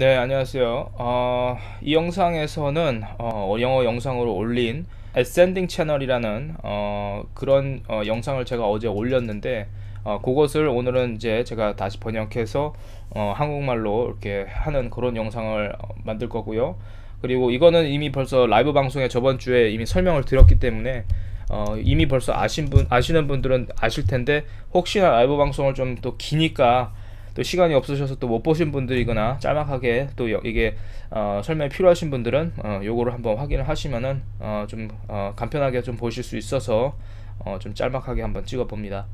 네, 안녕하세요. 어, 이 영상에서는 어, 영어 영상으로 올린 Ascending 채널이라는 어, 그런 어, 영상을 제가 어제 올렸는데 어, 그것을 오늘은 이제 제가 다시 번역해서 어, 한국말로 이렇게 하는 그런 영상을 어, 만들 거고요. 그리고 이거는 이미 벌써 라이브 방송에 저번 주에 이미 설명을 드렸기 때문에 어, 이미 벌써 아신 분 아시는 분들은 아실 텐데 혹시나 라이브 방송을 좀 또 기니까 또 시간이 없으셔서 또 못 보신 분들이거나 짤막하게 또 여- 이게 어, 설명이 필요하신 분들은 어, 요거를 한번 확인을 하시면은 어, 좀 어, 간편하게 좀 보실 수 있어서 어, 좀 짤막하게 한번 찍어 봅니다.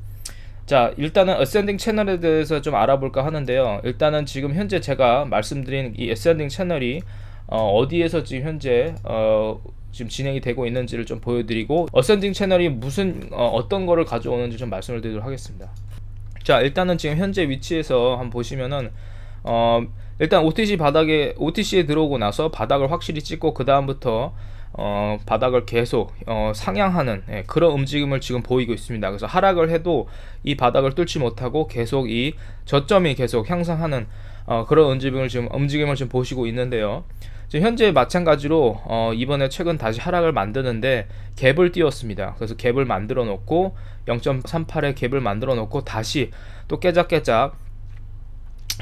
자, 일단은 어센딩 채널에 대해서 좀 알아볼까 하는데요. 일단은 지금 현재 제가 말씀드린 이 어센딩 채널이 어, 디에서 지금 현재 어, 지금 진행이 되고 있는지를 좀 보여드리고 어센딩 채널이 무슨 어, 어떤 거를 가져오는지 좀 말씀을 드리도록 하겠습니다. 자 일단은 지금 현재 위치에서 한번 보시면은 어 일단 OTC 바닥에 OTC에 들어오고 나서 바닥을 확실히 찍고 그 다음부터 어 바닥을 계속 어 상향하는 예, 그런 움직임을 지금 보이고 있습니다. 그래서 하락을 해도 이 바닥을 뚫지 못하고 계속 이 저점이 계속 향상하는 어 그런 움직임을 지금 움직임을 지금 보시고 있는데요. 현재 마찬가지로 어, 이번에 최근 다시 하락을 만드는데 갭을 띄웠습니다. 그래서 갭을 만들어 놓고 0.38의 갭을 만들어 놓고 다시 또 깨작깨작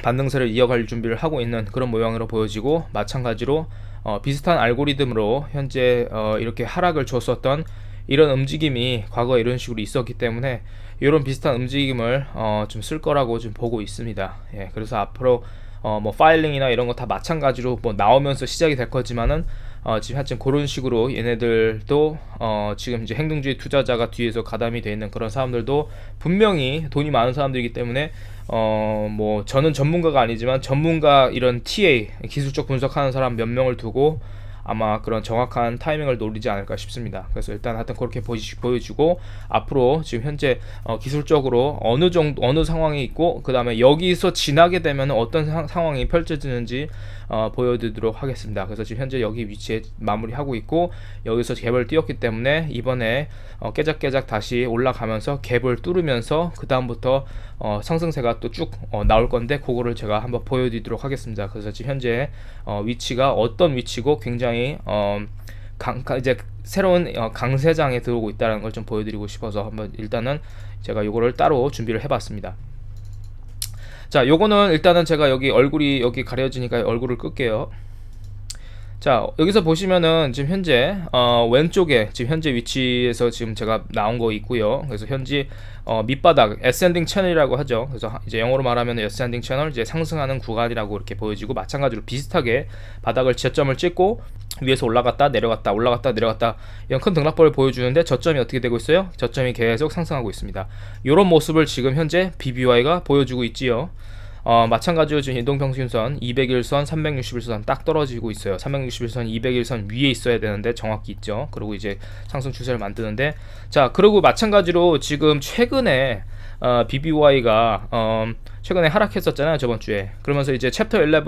반등세를 이어갈 준비를 하고 있는 그런 모양으로 보여지고 마찬가지로 어, 비슷한 알고리즘으로 현재 어, 이렇게 하락을 줬었던 이런 움직임이 과거에 이런 식으로 있었기 때문에 이런 비슷한 움직임을 어, 좀 쓸 거라고 좀 보고 있습니다. 예, 그래서 앞으로 어, 뭐 파일링이나 이런 거 다 마찬가지로 뭐 나오면서 시작이 될 거지만은 어, 지금 하여튼 그런 식으로 얘네들도 어, 지금 이제 행동주의 투자자가 뒤에서 가담이 돼 있는 그런 사람들도 분명히 돈이 많은 사람들이기 때문에 어, 뭐 저는 전문가가 아니지만 전문가 이런 TA 기술적 분석하는 사람 몇 명을 두고 아마 그런 정확한 타이밍을 노리지 않을까 싶습니다. 그래서 일단 하여튼 그렇게 보여주, 보여주고 앞으로 지금 현재 어, 기술적으로 어느 정도 어느 상황이 있고 그 다음에 여기서 지나게 되면 어떤 상, 상황이 펼쳐지는지 어, 보여드리도록 하겠습니다. 그래서 지금 현재 여기 위치에 마무리하고 있고 여기서 갭을 띄웠기 때문에 이번에 어, 깨작깨작 다시 올라가면서 갭을 뚫으면서 그 다음부터 어, 상승세가 또쭉 어, 나올 건데 그거를 제가 한번 보여드리도록 하겠습니다. 그래서 지금 현재 어, 위치가 어떤 위치고 굉장히 어, 강, 이제 새로운 어, 강세장에 들어오고 있다는 걸 좀 보여드리고 싶어서 한번 일단은 제가 이거를 따로 준비를 해봤습니다. 자, 요거는 일단은 제가 여기 얼굴이 여기 가려지니까 얼굴을 끌게요. 자, 여기서 보시면은 지금 현재 어, 왼쪽에 지금 현재 위치에서 지금 제가 나온 거 있고요. 그래서 현재 어, 밑바닥 ascending channel이라고 하죠. 그래서 이제 영어로 말하면 ascending channel 이제 상승하는 구간이라고 이렇게 보여지고 마찬가지로 비슷하게 바닥을 저점을 찍고 위에서 올라갔다 내려갔다 올라갔다 내려갔다 이런 큰 등락벌을 보여주는데 저점이 어떻게 되고 있어요? 저점이 계속 상승하고 있습니다. 이런 모습을 지금 현재 BBY가 보여주고 있지요. 어, 마찬가지로 지금 이동평균선 200일선, 361선 딱 떨어지고 있어요. 361선, 200일선 위에 있어야 되는데 정확히 있죠. 그리고 이제 상승 추세를 만드는데 자, 그리고 마찬가지로 지금 최근에 어, BBY가 어, 최근에 하락했었잖아요. 저번 주에. 그러면서 이제 챕터 11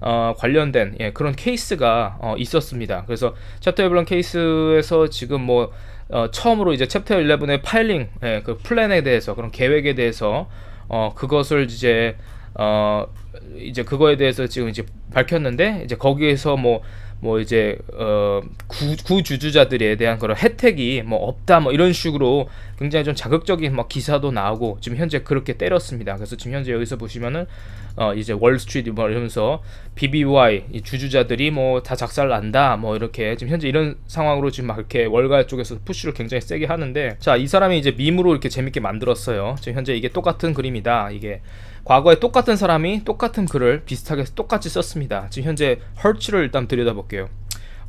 어, 관련된 예, 그런 케이스가 어, 있었습니다. 그래서 챕터 11 케이스에서 지금 뭐 어, 처음으로 이제 챕터 11의 파일링 예, 그 플랜에 대해서 그런 계획에 대해서 어, 그것을 이제 어 이제 그거에 대해서 지금 이제 밝혔는데 이제 거기에서 뭐뭐 이제 어 구, 구주주자들에 대한 그런 혜택이 뭐 없다 뭐 이런 식으로 굉장히 좀 자극적인 막 기사도 나오고 지금 현재 그렇게 때렸습니다. 그래서 지금 현재 여기서 보시면은 어 이제 월스트리트 뭐 이러면서 BBY 이 주주자들이 뭐 다 작살 난다 뭐 이렇게 지금 현재 이런 상황으로 지금 막 이렇게 월가 쪽에서 푸시를 굉장히 세게 하는데 자 이 사람이 이제 밈으로 이렇게 재밌게 만들었어요. 지금 현재 이게 똑같은 그림이다. 이게 과거에 똑같은 사람이 똑같은 글을 비슷하게 똑같이 썼습니다. 지금 현재 헐츠를 일단 들여다볼게요.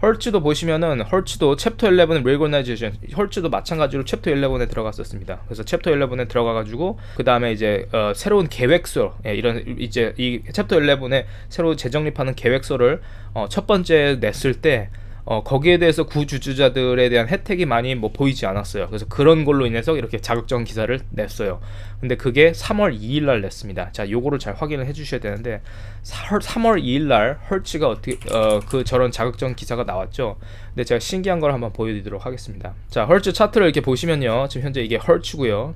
헐츠도 보시면은 헐츠도 챕터 11의 레고나이제이션 헐츠도 마찬가지로 챕터 11에 들어갔었습니다. 그래서 챕터 11에 들어가 가지고 그다음에 이제 어, 새로운 계획서 예, 이런 이제 이 챕터 11에 새로 재정립하는 계획서를 어, 첫 번째 냈을 때 어, 거기에 대해서 구주주자들에 대한 혜택이 많이 뭐 보이지 않았어요. 그래서 그런 걸로 인해서 이렇게 자극적 기사를 냈어요. 근데 그게 3월 2일 날 냈습니다. 자, 요거를 잘 확인을 해 주셔야 되는데 3월 2일 날 헐츠가 어떻게 어, 그 저런 자극적 기사가 나왔죠. 근데 제가 신기한 걸 한번 보여 드리도록 하겠습니다. 자, 헐츠 차트를 이렇게 보시면요. 지금 현재 이게 헐츠고요.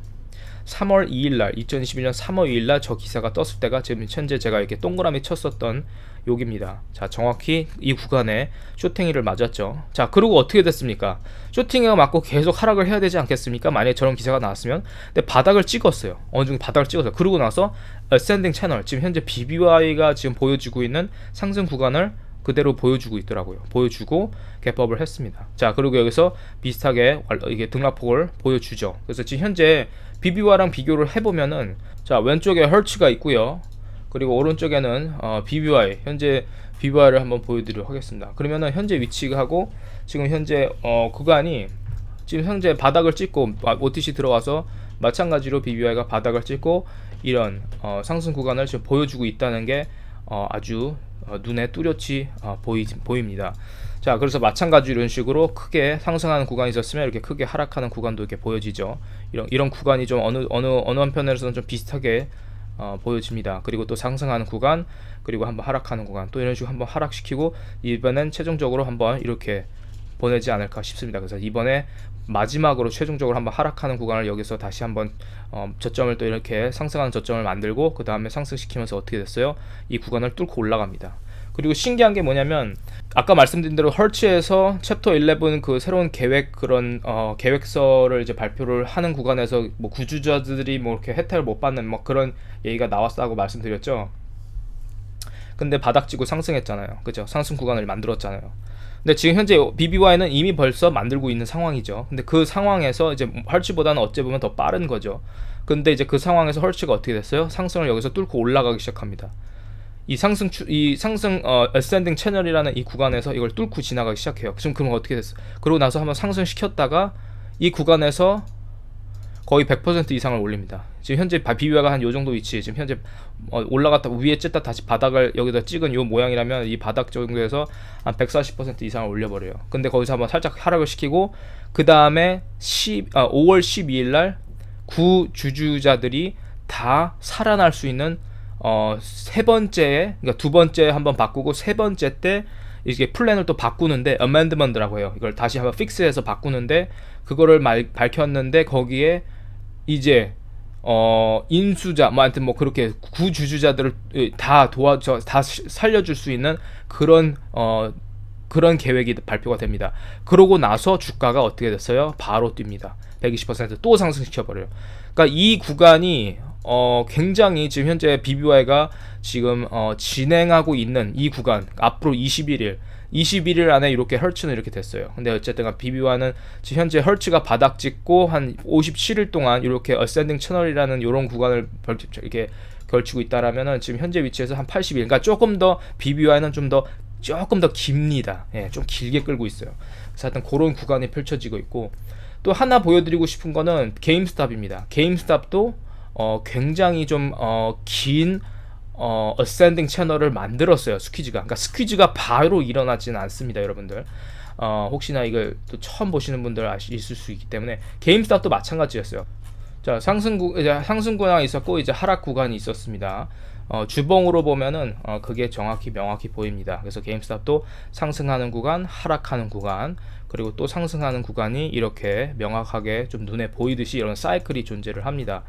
3월 2일 날 2021년 3월 2일 날 저 기사가 떴을 때가 지금 현재 제가 이렇게 동그라미 쳤었던 여기입니다. 자, 정확히 이 구간에 쇼팅이를 맞았죠. 자, 그리고 어떻게 됐습니까? 쇼팅이가 맞고 계속 하락을 해야 되지 않겠습니까? 만약에 저런 기사가 나왔으면. 근데 바닥을 찍었어요. 어느 정도 바닥을 찍었어요. 그러고 나서 어센딩 채널, 지금 현재 BBY가 지금 보여주고 있는 상승 구간을 그대로 보여주고 있더라고요. 보여주고 개법을 했습니다. 자, 그리고 여기서 비슷하게 완- 이게 등락폭을 보여주죠. 그래서 지금 현재 BBY랑 비교를 해보면은 자 왼쪽에 헐츠가 있고요. 그리고 오른쪽에는 어, BBY 현재 BBY를 한번 보여드리도록 하겠습니다. 그러면은 현재 위치하고 지금 현재 어, 구간이 지금 현재 바닥을 찍고 아, OTC 들어와서 마찬가지로 BBY가 바닥을 찍고 이런 어, 상승 구간을 지금 보여주고 있다는 게 어, 아주 어, 눈에 뚜렷이 어, 보이, 보입니다. 자, 그래서 마찬가지로 이런 식으로 크게 상승하는 구간이 있었으면 이렇게 크게 하락하는 구간도 이렇게 보여지죠. 이런 이런 구간이 좀 어느 어느 어느 한편에서는 좀 비슷하게 어, 보여집니다. 그리고 또 상승하는 구간, 그리고 한번 하락하는 구간, 또 이런 식으로 한번 하락시키고 이번엔 최종적으로 한번 이렇게 보내지 않을까 싶습니다. 그래서 이번에 마지막으로 최종적으로 한번 하락하는 구간을 여기서 다시 한번 어, 저점을 또 이렇게 상승하는 저점을 만들고 그 다음에 상승시키면서 어떻게 됐어요? 이 구간을 뚫고 올라갑니다. 그리고 신기한 게 뭐냐면 아까 말씀드린 대로 헐츠에서 챕터 11 그 새로운 계획 그런 어, 계획서를 이제 발표를 하는 구간에서 뭐 구주자들이 뭐 이렇게 혜택을 못 받는 뭐 그런 얘기가 나왔다고 말씀드렸죠. 근데 바닥지고 상승했잖아요. 그죠? 상승 구간을 만들었잖아요. 근데 지금 현재 BBY는 이미 벌써 만들고 있는 상황이죠. 근데 그 상황에서 이제 헐츠보다는 어찌 보면 더 빠른 거죠. 근데 이제 그 상황에서 헐츠가 어떻게 됐어요? 상승을 여기서 뚫고 올라가기 시작합니다. 이 상승 추, 이 상승 어 어센딩 채널이라는 이 구간에서 이걸 뚫고 지나가기 시작해요. 지금 그럼 어떻게 됐어? 그러고 나서 한번 상승 시켰다가 이 구간에서 거의 100% 이상을 올립니다. 지금 현재 비비화가 한 요 정도 위치에 지금 현재 어, 올라갔다 위에 쨌다 다시 바닥을 여기다 찍은 요 모양이라면 이 바닥 정도에서 한 140% 이상을 올려버려요. 근데 거기서 한번 살짝 하락을 시키고 그 다음에 10, 아, 5월 12일 날 구 주주자들이 다 살아날 수 있는 어, 세 번째, 그러니까 두 번째 한번 바꾸고 세 번째 때 이게 플랜을 또 바꾸는데 amendment라고 해요. 이걸 다시 한번 픽스해서 바꾸는데 그거를 말, 밝혔는데 거기에 이제 어 인수자 뭐 하여튼 뭐 그렇게 구주주자들을 다 도와줘 다 시- 살려줄 수 있는 그런 어 그런 계획이 발표가 됩니다. 그러고 나서 주가가 어떻게 됐어요? 바로 뜁니다. 120%또 상승시켜 버려요. 그러니까 이 구간이 어 굉장히 지금 현재 BBY가 지금 어 진행하고 있는 이 구간 앞으로 21일 21일 안에 이렇게 헐츠는 이렇게 됐어요. 근데 어쨌든 BBY는 지금 현재 헐츠가 바닥 찍고 한 57일 동안 이렇게 어센딩 채널이라는 이런 구간을 벌- 이렇게 걸치고 있다라면은 지금 현재 위치에서 한 80일 그러니까 조금 더 BBY는 좀 더 조금 더 깁니다. 예, 좀 길게 끌고 있어요. 그래서 하여튼 그런 구간이 펼쳐지고 있고 또 하나 보여드리고 싶은 거는 게임스탑입니다. 게임스탑도 어, 굉장히 좀긴 어, 어센딩 채널을 만들었어요. 스퀴즈가. 그러니까 스퀴즈가 바로 일어나지는 않습니다, 여러분들. 어, 혹시나 이걸 또 처음 보시는 분들 있을 수 있기 때문에 게임스탑도 마찬가지였어요. 자, 상승 구 이제 상승 구간이 있었고 이제 하락 구간이 있었습니다. 어, 주봉으로 보면은 어, 그게 정확히 명확히 보입니다. 그래서 게임스탑도 상승하는 구간, 하락하는 구간, 그리고 또 상승하는 구간이 이렇게 명확하게 좀 눈에 보이듯이 이런 사이클이 존재를 합니다.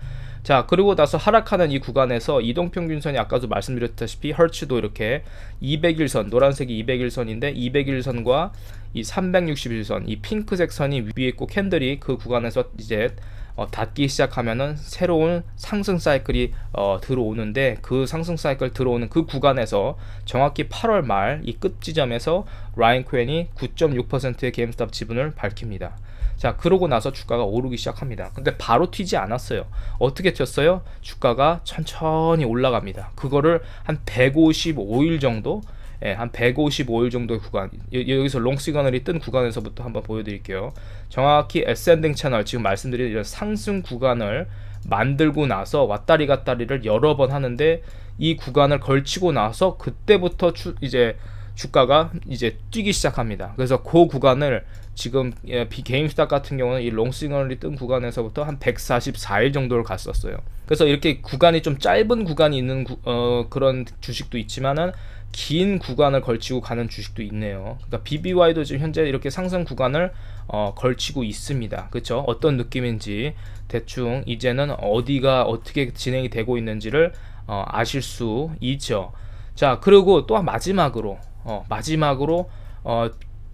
자, 그리고 나서 하락하는 이 구간에서 이동평균선이 아까도 말씀드렸다시피 헐츠도 이렇게 200일선, 노란색이 200일선인데 200일선과 이 361선, 이 핑크색 선이 위에 있고 캔들이 그 구간에서 이제 어, 닿기 시작하면은 새로운 상승 사이클이 어, 들어오는데 그 상승 사이클 들어오는 그 구간에서 정확히 8월 말 이 끝 지점에서 라인 코엔이 9.6%의 게임스탑 지분을 밝힙니다. 자, 그러고 나서 주가가 오르기 시작합니다. 근데 바로 튀지 않았어요. 어떻게 튀었어요? 주가가 천천히 올라갑니다. 그거를 한 155일 정도 예, 한 155일 정도의 구간 여, 여기서 롱 시그널이 뜬 구간에서부터 한번 보여드릴게요. 정확히 에센딩 채널 지금 말씀드린 이런 상승 구간을 만들고 나서 왔다리 갔다리를 여러 번 하는데 이 구간을 걸치고 나서 그때부터 추, 이제 주가가 이제 뛰기 시작합니다. 그래서 그 구간을 지금 예, 비 게임스탑 같은 경우는 이 롱시그널이 뜬 구간에서부터 한 144일 정도를 갔었어요. 그래서 이렇게 구간이 좀 짧은 구간이 있는 구, 어, 그런 주식도 있지만은 긴 구간을 걸치고 가는 주식도 있네요. 그러니까 BBY도 지금 현재 이렇게 상승 구간을 어, 걸치고 있습니다. 그렇죠? 어떤 느낌인지 대충 이제는 어디가 어떻게 진행이 되고 있는지를 어, 아실 수 있죠. 자 그리고 또 마지막으로 어, 마지막으로 어,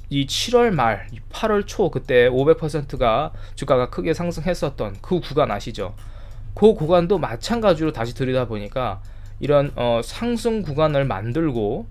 이 7월 말, 이 8월 초 그때 500%가 주가가 크게 상승했었던 그 구간 아시죠? 그 구간도 마찬가지로 다시 들이다 보니까 이런 어, 상승 구간을 만들고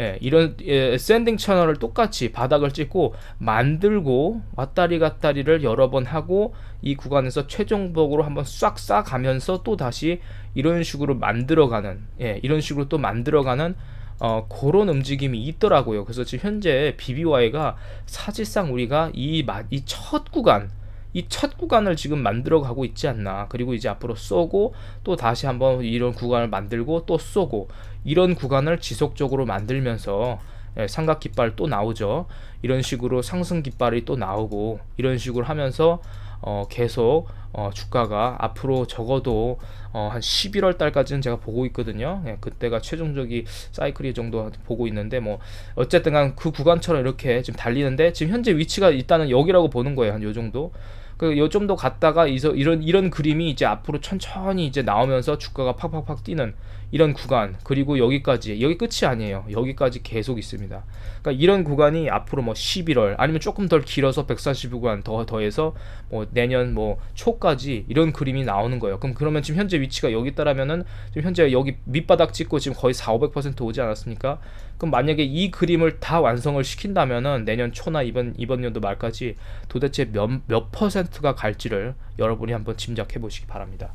예, 이런 예, 샌딩 채널을 똑같이 바닥을 찍고 만들고 왔다리 갔다리를 여러 번 하고 이 구간에서 최종적으로 한번 싹 싸가면서 또 다시 이런 식으로 만들어가는 예, 이런 식으로 또 만들어가는 어, 그런 움직임이 있더라고요. 그래서 지금 현재 BBY가 사실상 우리가 이 첫 구간 이 첫 구간을 지금 만들어 가고 있지 않나. 그리고 이제 앞으로 쏘고 또 다시 한번 이런 구간을 만들고 또 쏘고 이런 구간을 지속적으로 만들면서 예, 삼각 깃발 또 나오죠. 이런 식으로 상승 깃발이 또 나오고 이런 식으로 하면서 어, 계속 어, 주가가 앞으로 적어도 어, 한 11월 달까지는 제가 보고 있거든요. 예, 그때가 최종적인 사이클이 정도 보고 있는데 뭐 어쨌든 간 그 구간처럼 이렇게 지금 달리는데 지금 현재 위치가 일단은 여기라고 보는 거예요. 한 요 정도. 그요좀 더 갔다가 이런 이런 그림이 이제 앞으로 천천히 이제 나오면서 주가가 팍팍팍 뛰는 이런 구간 그리고 여기까지 여기 끝이 아니에요. 여기까지 계속 있습니다. 그러니까 이런 구간이 앞으로 뭐 11월 아니면 조금 더 길어서 140구간 더 더해서 뭐 내년 뭐 초까지 이런 그림이 나오는 거예요. 그럼 그러면 지금 현재 위치가 여기 있다라면은 지금 현재 여기 밑바닥 찍고 지금 거의 4, 500% 오지 않았습니까? 그럼 만약에 이 그림을 다 완성을 시킨다면은 내년 초나 이번 이번 연도 말까지 도대체 몇 몇 퍼센트가 갈지를 여러분이 한번 짐작해 보시기 바랍니다.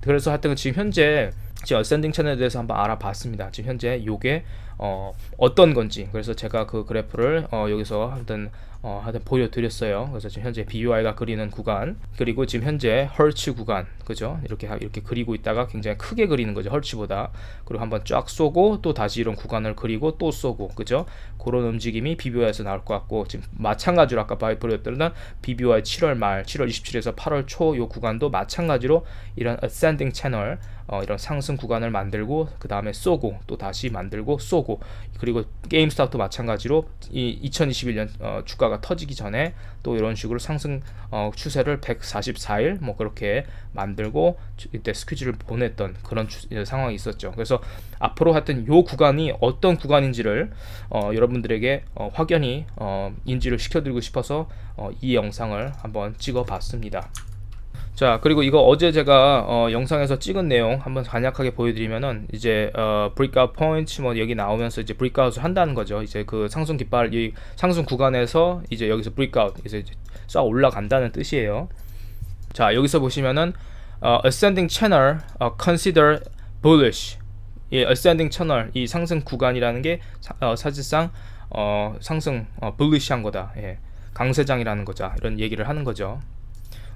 그래서 하여튼 지금 현재 지금 어센딩 채널에 대해서 한번 알아봤습니다. 지금 현재 요게 어, 어떤 건지 그래서 제가 그 그래프를 어, 여기서 하여튼 어, 하여튼 보여드렸어요. 그래서 지금 현재 BUI가 그리는 구간 그리고 지금 현재 헐츠 구간 그죠? 이렇게 이렇게 그리고 있다가 굉장히 크게 그리는 거죠 헐츠보다 그리고 한번 쫙 쏘고 또 다시 이런 구간을 그리고 또 쏘고 그죠? 그런 움직임이 BBY에서 나올 것 같고 지금 마찬가지로 아까 바이프로였던 BBY 7월 말 7월 27일에서 8월 초 요 구간도 마찬가지로 이런 ascending 채널 어, 이런 상승 구간을 만들고 그 다음에 쏘고 또 다시 만들고 쏘고 그리고 게임스탑도 마찬가지로 이 2021년 어, 주가가 터지기 전에 또 이런 식으로 상승 어, 추세를 144일 뭐 그렇게 만들 고 이때 스퀴즈를 보냈던 그런 추, 상황이 있었죠. 그래서 앞으로 하여튼 요 구간이 어떤 구간인지를 어, 여러분들에게 어, 확연히 어, 인지를 시켜드리고 싶어서 어, 이 영상을 한번 찍어봤습니다. 자 그리고 이거 어제 제가 어, 영상에서 찍은 내용 한번 간략하게 보여드리면은 이제 어, 브레이크아웃 포인트 뭐 여기 나오면서 이제 브레이크아웃을 한다는 거죠 이제 그 상승 깃발 이 상승 구간에서 이제 여기서 브레이크아웃 이제 쫙 올라간다는 뜻이에요 자 여기서 보시면은 어, ascending channel 어, consider bullish. 예, ascending channel 이 상승 구간이라는 게 사, 어, 사실상 어, 상승 어, bullish한 거다. 예, 강세장이라는 거죠 이런 얘기를 하는 거죠.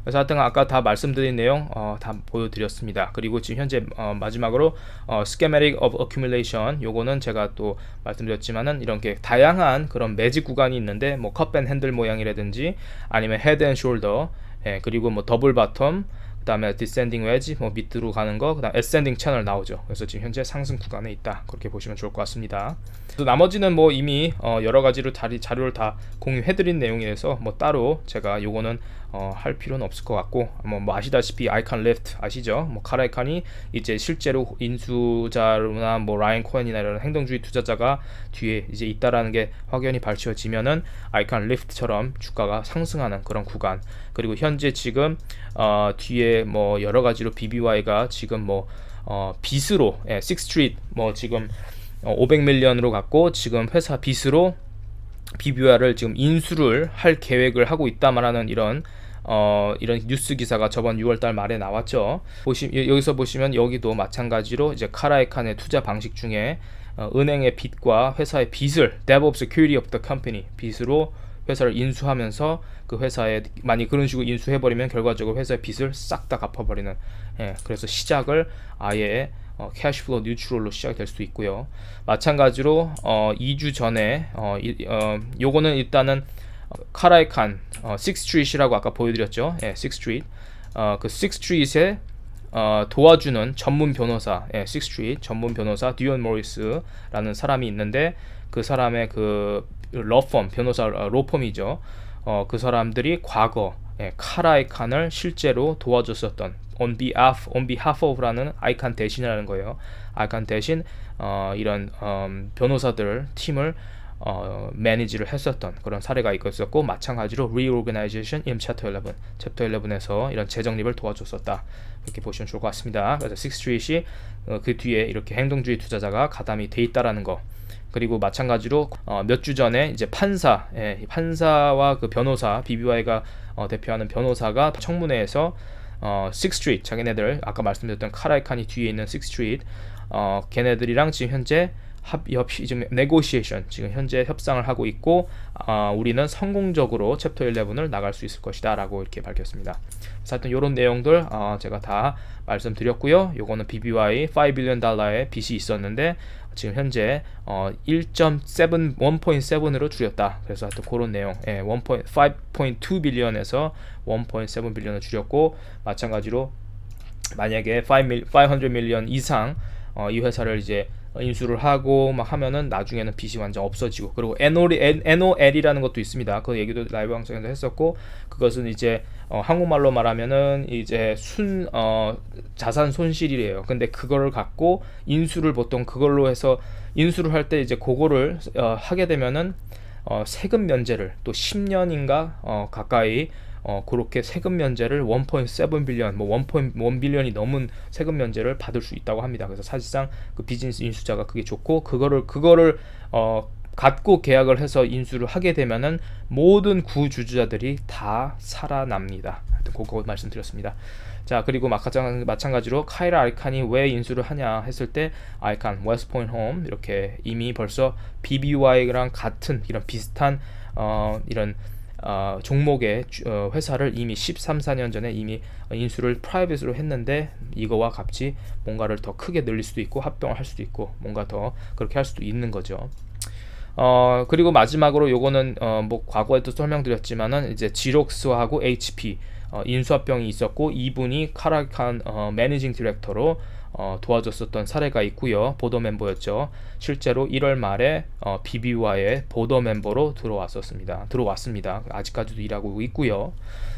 그래서 하여튼 아까 다 말씀드린 내용 어, 다 보여드렸습니다. 그리고 지금 현재 어, 마지막으로 어, schematic of accumulation. 요거는 제가 또 말씀드렸지만은 이렇게 다양한 그런 매직 구간이 있는데 뭐 컵앤 핸들 모양이라든지 아니면 헤드 앤 숄더 예, 그리고 뭐 더블 바텀 그다음에 디센딩 웨지 뭐 밑으로 가는 거 그다음 에센딩 채널 나오죠. 그래서 지금 현재 상승 구간에 있다. 그렇게 보시면 좋을 것 같습니다. 또 나머지는 뭐 이미 어 여러 가지로 자리 자료를 다 공유해 드린 내용이라서 뭐 따로 제가 요거는 어, 할 필요는 없을 것 같고 뭐, 뭐 아시다시피 아이칸 레프트 아시죠? 뭐 카라이칸이 이제 실제로 인수자나 뭐 라인 코엔이나 이런 행동주의 투자자가 뒤에 이제 있다라는 게 확연히 밝혀지면은 아이칸 레프트처럼 주가가 상승하는 그런 구간 그리고 현재 지금 어, 뒤에 뭐 여러 가지로 BBY가 지금 뭐 어, 빚으로 예, 6스트리트 뭐 지금 어, 500밀리언으로 갔고 지금 회사 빚으로 BBY를 지금 인수를 할 계획을 하고 있다라는 이런 어, 이런 뉴스 기사가 저번 6월달 말에 나왔죠. 보시 여기서 보시면 여기도 마찬가지로 이제 카라이칸의 투자 방식 중에 어, 은행의 빚과 회사의 빚을 of security of the company 빚으로 회사를 인수하면서 그 회사에 많이 그런 식으로 인수해버리면 결과적으로 회사의 빚을 싹 다 갚아버리는 예, 그래서 시작을 아예 어, 캐시플로 뉴트럴로 시작이 될 수도 있고요. 마찬가지로 어, 2주 전에 어, 이, 어, 요거는 일단은 카라이칸 어, 6스트리트이라고 아까 보여드렸죠. 예, 6스트리트. 어, 그 6스트리트에 어, 도와주는 전문 변호사, 예, 6스트리트 전문 변호사 듀언 모리스라는 사람이 있는데 그 사람의 그 러펌 변호사 어, 로펌이죠. 어, 그 사람들이 과거 예, 카라이칸을 실제로 도와줬었던 on behalf on behalf of라는 아이칸 대신이라는 거예요. 아이칸 대신 어, 이런 음, 변호사들 팀을 어, 매니지를 했었던 그런 사례가 있었고 마찬가지로 reorganization in chapter 11 챕터 11에서 이런 재정립을 도와줬었다 이렇게 보시면 좋을 것 같습니다. 그래서 식스트리트이 어, 그 뒤에 이렇게 행동주의 투자자가 가담이 돼 있다라는 거 그리고 마찬가지로 어, 몇 주 전에 이제 판사, 예, 이 판사와 그 변호사, BBY가 어, 대표하는 변호사가 청문회에서 어, 식스트리트 자기네들 아까 말씀드렸던 카라이칸이 뒤에 있는 식스트리트 어, 걔네들이랑 지금 현재 합 협 지금 네고시에이션 지금 현재 협상을 하고 있고 어, 우리는 성공적으로 챕터 11을 나갈 수 있을 것이다 라고 이렇게 밝혔습니다. 그래서 하여튼 이런 내용들 어, 제가 다 말씀드렸고요. 요거는 BBY 5 빌리언 달러의 빚이 있었는데 지금 현재 어, 1.7 1.7으로 줄였다. 그래서 하여튼 그런 내용. 예, 1.5.2 빌리언에서 1.7 빌리언을 줄였고 마찬가지로 만약에 5 500 밀리언 이상 어, 이 회사를 이제 인수를 하고 막 하면은 나중에는 빚이 완전 없어지고 그리고 NOL, NOL이라는 것도 있습니다. 그 얘기도 라이브 방송에서 했었고 그것은 이제 어, 한국말로 말하면은 이제 순 어, 자산 손실이래요. 근데 그거를 갖고 인수를 보통 그걸로 해서 인수를 할 때 이제 그거를 어, 하게 되면은 어, 세금 면제를 또 10년인가 어, 가까이 어, 그렇게 세금 면제를 1.7 빌리언, 뭐 1.1 빌리언이 넘은 세금 면제를 받을 수 있다고 합니다. 그래서 사실상 그 비즈니스 인수자가 그게 좋고 그거를 그거를 어, 갖고 계약을 해서 인수를 하게 되면은 모든 구주주자들이 다 살아납니다. 그거 말씀드렸습니다. 자 그리고 마찬가지로 카이라 알칸이 왜 인수를 하냐 했을 때 알칸 웨스트 포인트 홈 이렇게 이미 벌써 BBY랑 같은 이런 비슷한 어, 이런 어, 종목의 주- 어, 회사를 이미 13, 14년 전에 이미 인수를 프라이빗으로 했는데 이거와 같이 뭔가를 더 크게 늘릴 수도 있고 합병을 할 수도 있고 뭔가 더 그렇게 할 수도 있는 거죠. 어 그리고 마지막으로 요거는 어 뭐 과거에도 설명드렸지만은 이제 지록스하고 HP 어, 인수합병이 있었고 이분이 카라칸 어, 매니징 디렉터로 어, 도와줬었던 사례가 있고요. 보더 멤버였죠. 실제로 1월 말에 어, BB와의 보더 멤버로 들어왔었습니다. 들어왔습니다. 아직까지도 일하고 있고요.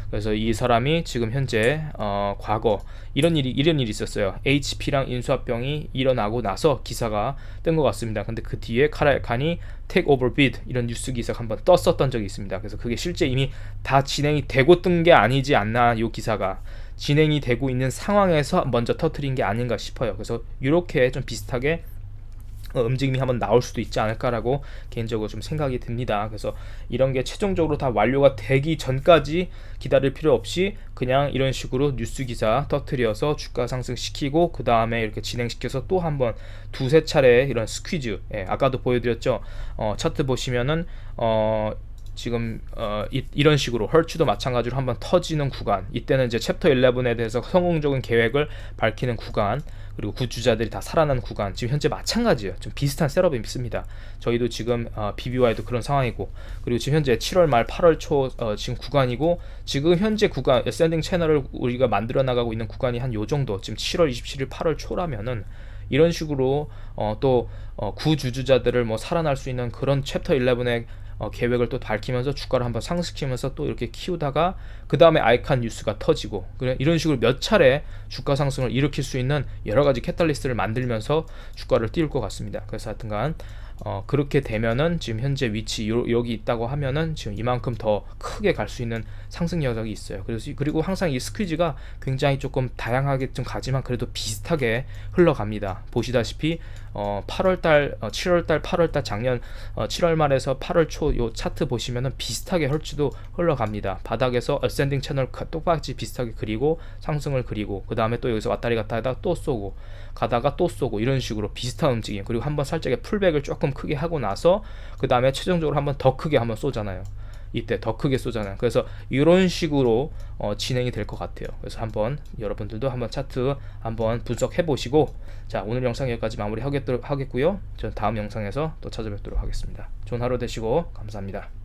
그래서 이 사람이 지금 현재 어, 과거 이런 일이 이런 일이 있었어요. HP랑 인수합병이 일어나고 나서 기사가 뜬 것 같습니다. 근데 그 뒤에 카라칸이 take over bid 이런 뉴스 기사가 한번 떴었던 적이 있습니다. 그래서 그게 실제 이미 다 진행이 되고 뜬 게 아니지 않나 이 기사가 진행이 되고 있는 상황에서 먼저 터트린 게 아닌가 싶어요. 그래서 이렇게 좀 비슷하게 어, 움직임이 한번 나올 수도 있지 않을까라고 개인적으로 좀 생각이 듭니다. 그래서 이런 게 최종적으로 다 완료가 되기 전까지 기다릴 필요 없이 그냥 이런 식으로 뉴스 기사 터트려서 주가 상승시키고 그 다음에 이렇게 진행시켜서 또 한번 두세 차례 이런 스퀴즈, 예, 아까도 보여드렸죠. 어, 차트 보시면은 어, 지금 어, 이, 런 식으로 헐츠도 마찬가지로 한번 터지는 구간. 이때는 이제 챕터 11에 대해서 성공적인 계획을 밝히는 구간 그리고 구주자들이 다 살아난 구간. 지금 현재 마찬가지예요. 좀 비슷한 셋업이 있습니다. 저희도 지금 어, BBY도 그런 상황이고 그리고 지금 현재 7월 말 8월 초 어, 지금 구간이고 지금 현재 구간 샌딩 채널을 우리가 만들어 나가고 있는 구간이 한 요 정도. 지금 7월 27일 8월 초라면은 이런 식으로 어, 또 어, 구주주자들을 뭐 살아날 수 있는 그런 챕터 11의 어, 계획을 또 밝히면서 주가를 한번 상승시키면서 또 이렇게 키우다가 그 다음에 아이칸 뉴스가 터지고 그래 이런 식으로 몇 차례 주가 상승을 일으킬 수 있는 여러 가지 캐탈리스트를 만들면서 주가를 띄울 것 같습니다. 그래서 하여튼간 어, 그렇게 되면은 지금 현재 위치 요, 여기 있다고 하면은 지금 이만큼 더 크게 갈 수 있는 상승 여력이 있어요. 그래서 이- 그리고 항상 이 스퀴즈가 굉장히 조금 다양하게 좀 가지만 그래도 비슷하게 흘러갑니다. 보시다시피 어, 8월달, 어, 7월달, 8월달 작년 어, 7월 말에서 8월 초 요 차트 보시면은 비슷하게 헐츠도 흘러갑니다. 바닥에서 어센딩 채널 가- 똑같이 비슷하게 그리고 상승을 그리고 그 다음에 또 여기서 왔다리 갔다 하다가 또 쏘고 가다가 또 쏘고 이런 식으로 비슷한 움직임 그리고 한번 살짝의 풀백을 조금 크게 하고 나서 그 다음에 최종적으로 한번 더 크게 한번 쏘잖아요. 이때 더 크게 쏘잖아요. 그래서 이런 식으로 어, 진행이 될 것 같아요. 그래서 한번 여러분들도 한번 차트 한번 분석해 보시고 자 오늘 영상 여기까지 마무리 하겠, 하겠고요. 전 다음 영상에서 또 찾아뵙도록 하겠습니다. 좋은 하루 되시고 감사합니다.